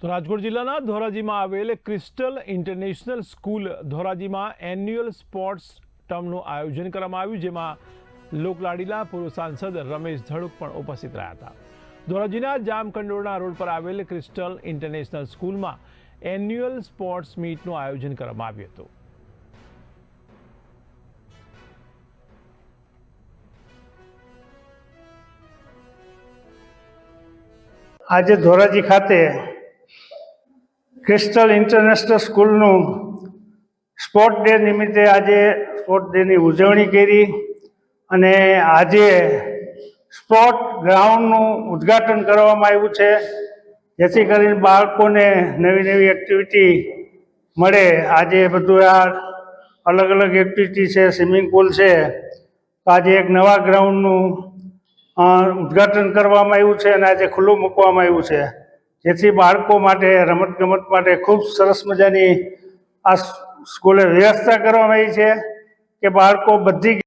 તો રાજકોટ જિલ્લાના ધોરાજીમાં આવેલ ક્રિસ્ટલ ઇન્ટરનેશનલ સ્કૂલ ધોરાજીમાં એન્યુઅલ સ્પોર્ટ્સ ટર્મનું આયોજન કરવામાં આવ્યું, જેમાં લોકલાડીલા પૂર્વ સાંસદ રમેશ ધડુક પણ ઉપસ્થિત રહ્યા હતા. ધોરાજીના જામકંડોળના રોડ પર આવેલ ક્રિસ્ટલ ઇન્ટરનેશનલ સ્કૂલમાં એન્યુઅલ સ્પોર્ટ્સ મીટનું આયોજન કરવામાં આવ્યું હતું. આજે ધોરાજી ખાતે ક્રિસ્ટલ ઇન્ટરનેશનલ સ્કૂલનું સ્પોર્ટ ડે નિમિત્તે આજે સ્પોર્ટ ડેની ઉજવણી કરી અને આજે સ્પોર્ટ ગ્રાઉન્ડનું ઉદ્ઘાટન કરવામાં આવ્યું છે. જેથી કરીને બાળકોને નવી નવી એક્ટિવિટી મળે. આજે બધું આ અલગ અલગ એક્ટિવિટી છે સ્વિમિંગ પુલ છે. આજે એક નવા ગ્રાઉન્ડનું ઉદ્ઘાટન કરવામાં આવ્યું છે અને આજે ખુલ્લું મૂકવામાં આવ્યું છે. જેથી બાળકો માટે, રમતગમત માટે ખૂબ સરસ મજાની આ સ્કૂલે વ્યવસ્થા કરવામાં આવી છે કે બાળકો બધી